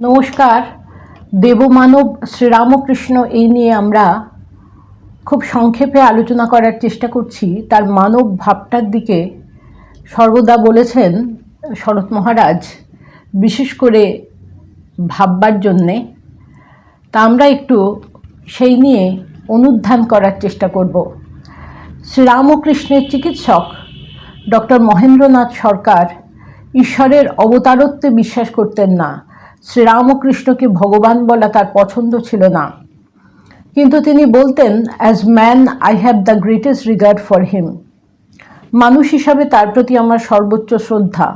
নমস্কার। দেবমানব শ্রীরামকৃষ্ণ এই নিয়ে আমরা খুব সংক্ষেপে আলোচনা করার চেষ্টা করছি। তার মানব ভাবটার দিকে সর্বদা বলেছেন শরৎ মহারাজ, বিশেষ করে ভাববার জন্যে। তা আমরা একটু সেই নিয়ে অনুধ্যান করার চেষ্টা করব। শ্রীরামকৃষ্ণের চিকিৎসক ডক্টর মহেন্দ্রনাথ সরকার ঈশ্বরের অবতারত্বে বিশ্বাস করতেন না। শ্রীরামকৃষ্ণকে ভগবান বলা তার পছন্দ ছিল না। কিন্তু তিনি বলতেন as man I have the greatest regard for him মানুষ হিসাবে তার প্রতি আমার সর্বোচ্চ শ্রদ্ধা।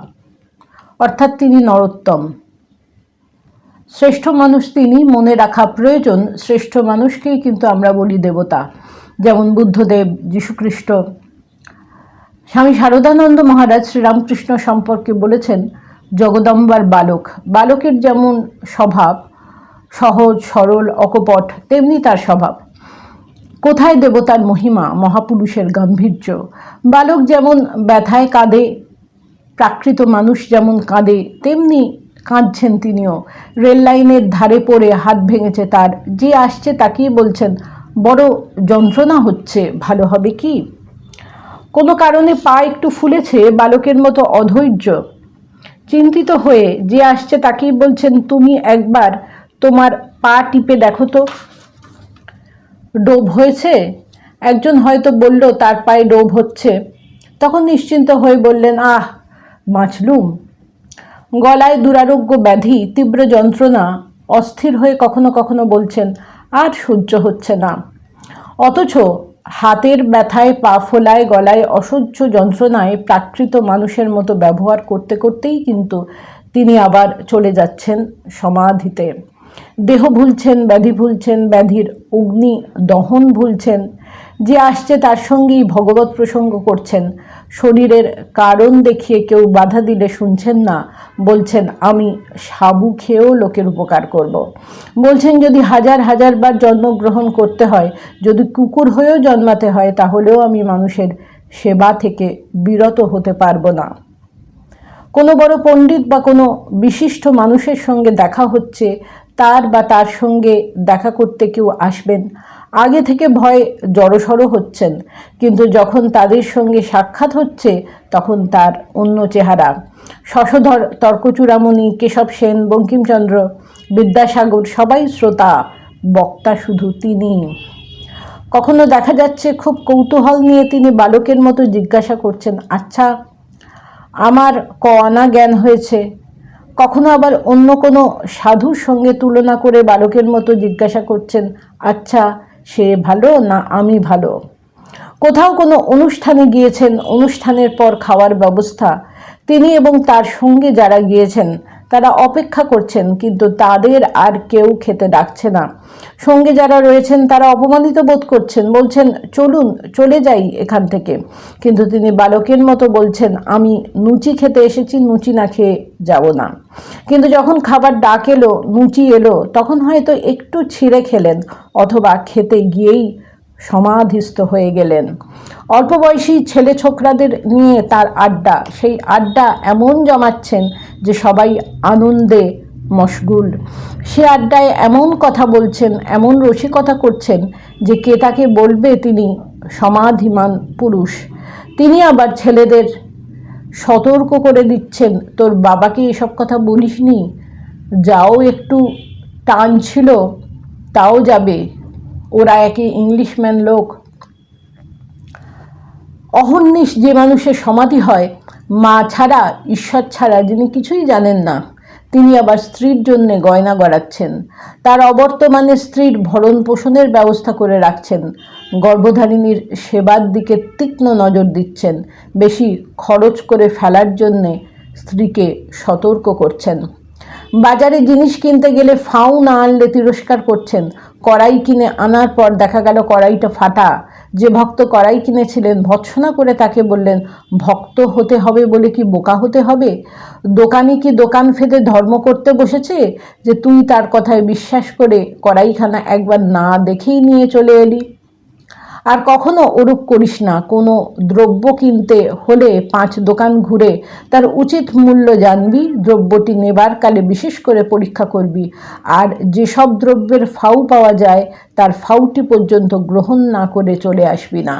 অর্থাৎ তিনি নরোত্তম। শ্রেষ্ঠ মানুষ তিনি, মনে রাখা প্রয়োজন। শ্রেষ্ঠ মানুষকেই কিন্তু আমরা বলি দেবতা। যেমন বুদ্ধদেব যীশুখ্রিস্ট স্বামী শারদানন্দ মহারাজ শ্রীরামকৃষ্ণ সম্পর্কে বলেছেন জগদম্বার বালক। বালকের যেমন স্বভাব, সহজ, সরল, অকপট, তেমনি তার স্বভাব। কোথায় দেবতার মহিমা, মহাপুরুষের গাম্ভীর্য? বালক যেমন ব্যথায় কাঁদে, প্রাকৃত মানুষ যেমন কাঁদে, তেমনি কাঁদছেন তিনিও। রেল লাইনের ধারে পড়ে হাত ভেঙেছে তার। যে আসছে তাকিয়ে বলছেন, বড় যন্ত্রণা হচ্ছে, ভালো হবে কি? কোনো কারণে পা একটু ফুলেছে, বালকের মতো অধৈর্য। চিন্তিত হয়ে যে আসছে তাকেই বলছেন, তুমি একবার তোমার পা টিপে দেখো তো। ডোব হয়েছে? একজন হয়তো বলল, তার পায়ে ডোব হচ্ছে। তখন নিশ্চিন্ত হয়ে বললেন, আহ, বাঁচলুম। গলায় দুরারোগ্য ব্যাধি, তীব্র যন্ত্রণা, অস্থির হয়ে কখনো কখনো বলছেন, আর সহ্য হচ্ছে না। অথচ হাতের ব্যথায় পা ফোলায়, গলায় অসহ্য যন্ত্রণায় প্রাকৃত মানুষের মতো ব্যবহার করতে করতেই কিন্তু তিনি আবার চলে যাচ্ছেন সমাধিতে। দেহ ভুলছেন, ব্যাধি ভুলছেন, ব্যাধির অগ্নি দহন ভুলছেন, যে আসছে তার সঙ্গেই ভগবত প্রসঙ্গ করছেন শরীরের কারণ দেখিয়ে কেউ বাধা দিলে শুনছেন না, বলছেন, আমি সাবু খেয়েও লোকের উপকার করব। বলছেন, যদি হাজার হাজার বার জন্মগ্রহণ করতে হয়, যদি কুকুর হয়েও জন্মাতে হয়, তাহলেও আমি মানুষের সেবা থেকে বিরত হতে পারব না কোনো বড় পণ্ডিত বা কোনো বিশিষ্ট মানুষের সঙ্গে দেখা হচ্ছে তার বা তার সঙ্গে দেখা করতে কেউ আসবেন। আগে থেকে ভয় জড়সড় হচ্ছেন, কিন্তু যখন তাদের সঙ্গে সাক্ষাৎ হচ্ছে, তখন তার অন্য চেহারা। শশধর, তর্কচূড়ামণি, কেশব সেন, বঙ্কিমচন্দ্র, বিদ্যাসাগর সবাই শ্রোতা, বক্তা শুধু তিনি। কখনো দেখা যাচ্ছে খুব কৌতূহল নিয়ে তিনি বালকের মতো জিজ্ঞাসা করছেন আচ্ছা আমার ক আনা জ্ঞান হয়েছে কখনো আবার অন্য কোনো সাধুর সঙ্গে তুলনা করে বালকের মতো জিজ্ঞাসা করছেন আচ্ছা সে ভালো না আমি ভালো? কোথাও কোনো অনুষ্ঠানে গিয়েছেন, অনুষ্ঠানের পর খাওয়ার ব্যবস্থা, তিনি এবং তার সঙ্গে যারা গিয়েছেন তারা অপেক্ষা করছেন, কিন্তু তাদের আর কেউ খেতে ডাকছে না। সঙ্গে যারা রয়েছেন, তারা অপমানিত বোধ করছেন, বলছেন, চলুন, চলে যাই এখান থেকে। কিন্তু তিনি বালকের মতো বলছেন, আমি নুচি খেতে এসেছি, নুচি না খেয়ে যাব না। কিন্তু যখন খাবার ডাক এলো, নুচি এলো, তখন হয়তো একটু ছিঁড়ে খেলেন, অথবা খেতে গিয়েই সমাধিস্থ হয়ে গেলেন। অল্প বয়সী ছেলে ছোকরাদের নিয়ে তার আড্ডা, সেই আড্ডা এমন জমাচ্ছেন যে সবাই আনন্দে মশগুল। সে আড্ডায় এমন কথা বলছেন, এমন রসিকতা করছেন যে কে তাকে বলবে তিনি সমাধিমান পুরুষ। তিনি আবার ছেলেদের সতর্ক করে দিচ্ছেন, তোর বাবাকে এসব কথা বলিসনি? যাও একটু টান ছিল, তাও যাবে। ওরা একই ইংলিশম্যান লোক। অহর্নিশ যে মানুষের সমাধি হয়, মা ছাড়া, ঈশ্বর ছাড়া যিনি কিছুই জানেন না, তিনি আবার স্ত্রীর জন্যে গয়না গড়াচ্ছেন। তার অবর্তমানে স্ত্রীর ভরণ পোষণের ব্যবস্থা করে রাখছেন। গর্ভধারিণীর সেবার দিকে তীক্ষ্ণ নজর দিচ্ছেন। বেশি খরচ করে ফেলার জন্যে স্ত্রীকে সতর্ক করছেন। বাজারে জিনিস কিনতে গেলে ফাউ না আনলে তিরস্কার করছেন। কড়াই কিনে আনার পর দেখা গেল কড়াইটা ফাটা। যে ভক্ত কড়াই কিনেছিলেন, ভৎসনা করে তাকে বললেন, ভক্ত হতে হবে বলে কি বোকা হতে হবে? দোকানি কি দোকান ফেদে ধর্ম করতে বসেছে? যে তুই তার কথায় বিশ্বাস করে কড়াইখানা একবার না দেখেই নিয়ে চলে এলি। আর কখনো ওরূপ করিস না। কোনো দ্রব্য কিনতে হলে পাঁচ দোকান ঘুরে তার উচিত মূল্য জানবি, দ্রব্যটি নেবার কালে বিশেষ করে পরীক্ষা করবি। আর যেসব দ্রব্যের ফাউ পাওয়া যায়, তার ফাউটি পর্যন্ত গ্রহণ না করে চলে আসবি না।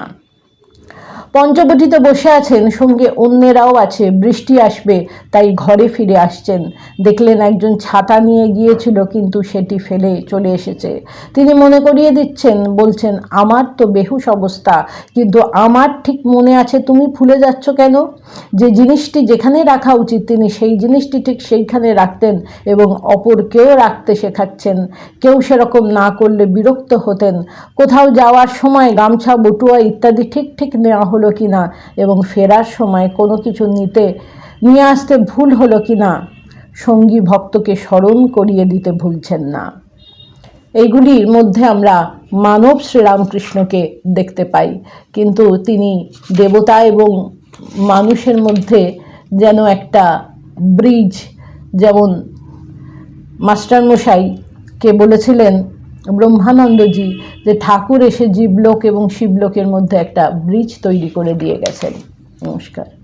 পঞ্চবটিতে বসে আছেন, সঙ্গে অন্যেরাও আছে, বৃষ্টি আসবে, তাই ঘরে ফিরে আসছেন। দেখলেন একজন ছাতা নিয়ে গিয়েছিল, কিন্তু সেটি ফেলে চলে এসেছে। তিনি মনে করিয়ে দিচ্ছেন, বলছেন, আমার তো বেহুশ অবস্থা, কিন্তু আমার ঠিক মনে আছে, তুমি ভুলে যাচ্ছ কেন? যে জিনিসটি যেখানে রাখা উচিত, তিনি সেই জিনিসটি ঠিক সেইখানে রাখতেন এবং অপরকেও রাখতে শেখাচ্ছেন। কেউ সেরকম না করলে বিরক্ত হতেন। কোথাও যাওয়ার সময় গামছা, বটুয়া ইত্যাদি ঠিক ঠিক নেওয়া হলো কি না এবং ফেরার সময় কোনো কিছু নিতে, নিয়ে আসতে ভুল হলো কি না সঙ্গী ভক্তকে স্মরণ করিয়ে দিতে ভুলছেন না। এইগুলির মধ্যে আমরা মানব শ্রীরামকৃষ্ণকে দেখতে পাই, কিন্তু তিনি দেবতা এবং মানুষের মধ্যে যেন একটা ব্রিজ, যেমন মাস্টারমশাইকে বলেছিলেন ব্রহ্মানন্দজি যে ঠাকুর এসে জীবলোক এবং শিবলোকের মধ্যে একটা ব্রিজ তৈরি করে দিয়ে গেছেন। নমস্কার।